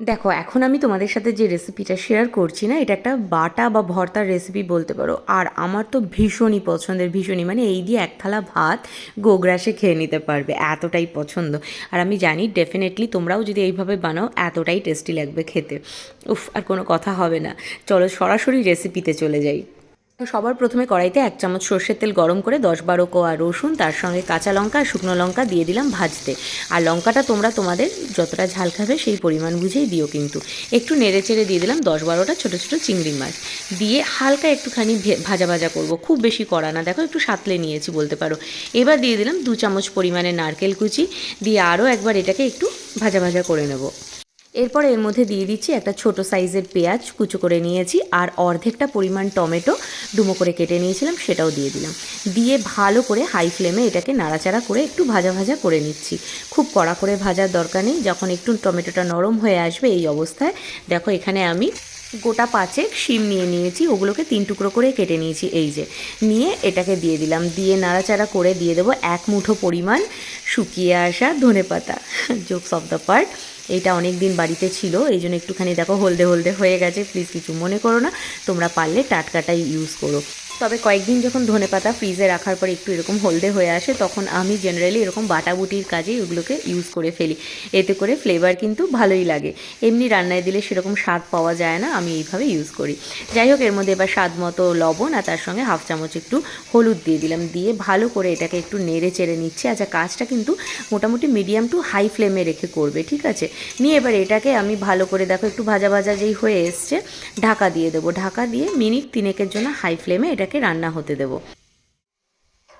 দেখো, এখন আমি তোমাদের সাথে যে রেসিপিটা শেয়ার করছি না, এটা একটা বাটা বা ভর্তার রেসিপি বলতে পারো। আর আমার তো ভীষণই পছন্দের, ভীষণই মানে এই দিয়ে এক থালা ভাত গোগ্রাসে খেয়ে নিতে পারবে, এতটাই পছন্দ। আর আমি জানি ডেফিনেটলি তোমরাও যদি এইভাবে বানাও, এতটাই টেস্টি লাগবে খেতে। উফ, আর কোনো কথা হবে না। চলো সরাসরি রেসিপিতে চলে যাই। তো সবার প্রথমে কড়াইতে এক চামচ সর্ষের তেল গরম করে দশ বারো কোয়া রসুন, তার সঙ্গে কাঁচা লঙ্কা আর শুকনো লঙ্কা দিয়ে দিলাম ভাজতে। আর লঙ্কাটা তোমরা তোমাদের যতটা ঝাল খাবে সেই পরিমাণ বুঝেই দিও কিন্তু। একটু নেড়ে চেড়ে দিয়ে দিলাম দশ বারোটা ছোটো ছোটো চিংড়ি মাছ। দিয়ে হালকা একটুখানি ভাজা ভাজা করব। খুব বেশি কড়া না, দেখো একটু সাতলে নিয়েছি বলতে পারো। এবার দিয়ে দিলাম দু চামচ পরিমাণে নারকেল কুচি। দিয়ে আরও একবার এটাকে একটু ভাজা ভাজা করে নেব। এরপর এর মধ্যে দিয়ে দিচ্ছি একটা ছোট সাইজের পেঁয়াজ, কুচো করে নিয়েছি, আর অর্ধেকটা পরিমাণ টমেটো ডুমো করে কেটে নিয়েছিলাম, সেটাও দিয়ে দিলাম। দিয়ে ভালো করে হাই ফ্লেমে এটাকে নাড়াচাড়া করে একটু ভাজা ভাজা করে নিচ্ছি। খুব কড়া করে ভাজার দরকার নেই, যখন একটু টমেটোটা নরম হয়ে আসবে এই অবস্থায়, দেখো এখানে আমি গোটা পাঁচেক শিম নিয়ে নিয়েছি, ওগুলোকে তিন টুকরো করে কেটে নিয়েছি, এই যে। নিয়ে এটাকে দিয়ে দিলাম, দিয়ে নাড়াচাড়া করে দিয়ে দেবো এক মুঠো পরিমাণ শুকিয়ে আসা ধনে পাতা জোকস অফ দ্য পার্ট এটা অনেক দিন বাড়িতে ছিল, এই জন্য একটুখানি দেখো হলদে হলদে হয়ে গেছে প্লিজ কিছু মনে করো না, তোমরা পারলে টাটকাটাই ইউজ করো। তবে কয়েকদিন যখন ধনে পাতা ফ্রিজে রাখার পর একটু এরকম হলদে হয়ে আসে, তখন আমি জেনারেলি এরকম বাটাবুটির কাজে ওগুলোকে ইউজ করে ফেলি। এতে করে ফ্লেভার কিন্তু ভালোই লাগে। এমনি রান্নায় দিলে সেরকম স্বাদ পাওয়া যায় না, আমি এইভাবে ইউজ করি। যাই হোক, এর মধ্যে এবার স্বাদ মতো লবণ আর তার সঙ্গে হাফ চামচ একটু হলুদ দিয়ে দিলাম। দিয়ে ভালো করে এটাকে একটু নেড়ে চেড়ে নিচ্ছে। আচ্ছা কাজটা কিন্তু মোটামুটি মিডিয়াম টু হাই ফ্লেমে রেখে করবে, ঠিক আছে? নিয়ে এবার এটাকে আমি ভালো করে দেখো, একটু ভাজা ভাজা যেই হয়ে এসছে, ঢাকা দিয়ে দেবো। ঢাকা দিয়ে মিনিট তিনেকের জন্য হাই ফ্লেমে এটাকে রান্না হতে দেবো।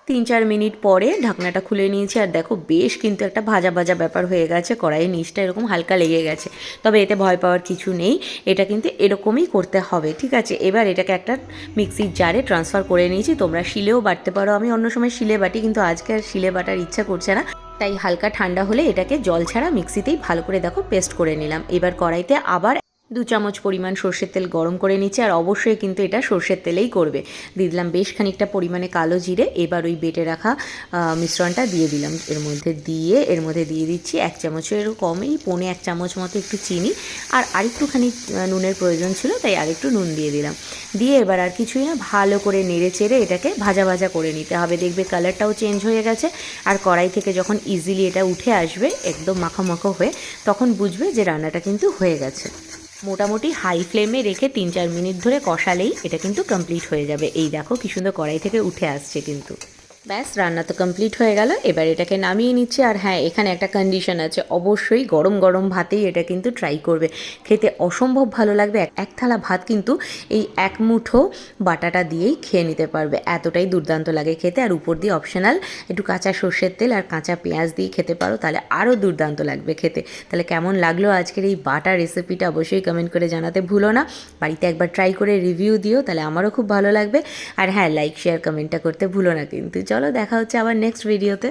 তিন চার মিনিট পরে ঢাকনাটা খুলে নিয়েছি, আর দেখো বেশ কিন্তু একটা ভাজা ভাজা ব্যাপার হয়ে গেছে, কড়াইয়ের নিচটা এরকম হালকা লেগে গেছে। তবে এতে ভয় পাওয়ার কিছু নেই, এটা কিন্তু এরকমই করতে হবে, ঠিক আছে? এবার এটাকে একটা মিক্সির জারে ট্রান্সফার করে নিয়েছি, তোমরা শিলেও বাটতে পারো। আমি অন্য সময় শিলে বাটি, কিন্তু আজকে আর শিলে বাটার ইচ্ছা করছে না। তাই হালকা ঠান্ডা হলে এটাকে জল ছাড়া মিক্সিতেই ভালো করে দেখো পেস্ট করে নিলাম। এবার কড়াইতে আবার দু চামচ পরিমাণ সর্ষের তেল গরম করে নিচ্ছে আর অবশ্যই কিন্তু এটা সর্ষের তেলেই করবে। দিয়ে দিলাম বেশ খানিকটা পরিমাণে কালো জিরে, এবার ওই বেটে রাখা মিশ্রণটা দিয়ে দিলাম। এর মধ্যে দিয়ে, এর মধ্যে দিয়ে দিচ্ছি এক চামচের কমই, পৌনে এক চামচ মতো একটু চিনি, আর আরেকটুখানি নুনের প্রয়োজন ছিল, তাই আরেকটু নুন দিয়ে দিলাম। দিয়ে এবার আর কিছুই না, ভালো করে নেড়ে চেড়ে এটাকে ভাজা ভাজা করে নিতে হবে। দেখবে কালারটাও চেঞ্জ হয়ে গেছে, আর কড়াই থেকে যখন ইজিলি এটা উঠে আসবে, একদম মাখো মাখো হয়ে, তখন বুঝবে যে রান্নাটা কিন্তু হয়ে গেছে। মোটামুটি হাই ফ্লেমে রেখে তিন চার মিনিট ধরে কষালেই এটা কিন্তু কমপ্লিট হয়ে যাবে। এই দেখো কি সুন্দর কড়াই থেকে উঠে আসছে কিন্তু। ব্যাস, রান্না তো কমপ্লিট হয়ে গেল। এবার এটাকে নামিয়ে নিচ্ছে। আর হ্যাঁ এখানে একটা কন্ডিশন আছে। অবশ্যই গরম গরম ভাতেই এটা কিন্তু ট্রাই করবে। খেতে অসম্ভব ভালো লাগবে। এক- থালা ভাত কিন্তু এই এক মুঠো বাটাটা দিয়েই খেয়ে নিতে পারবে। এতটাই দুর্দান্ত লাগে খেতে। আর উপর দিয়ে অপশনাল একটু কাঁচা সর্ষের তেল আর কাঁচা পেঁয়াজ দিয়ে খেতে পারো, তাহলে আরও দুর্দান্ত লাগবে খেতে। তাহলে কেমন লাগল আজকের এই বাটা রেসিপিটা অবশ্যই কমেন্ট করে জানাতে ভুলো না। বাড়িতে একবার ট্রাই করে রিভিউ দিও, তাহলে আমারও খুব ভালো লাগবে। আর হ্যাঁ লাইক শেয়ার কমেন্টটা করতে ভুলো না কিন্তু। চলো দেখা হচ্ছে আবার নেক্সট ভিডিওতে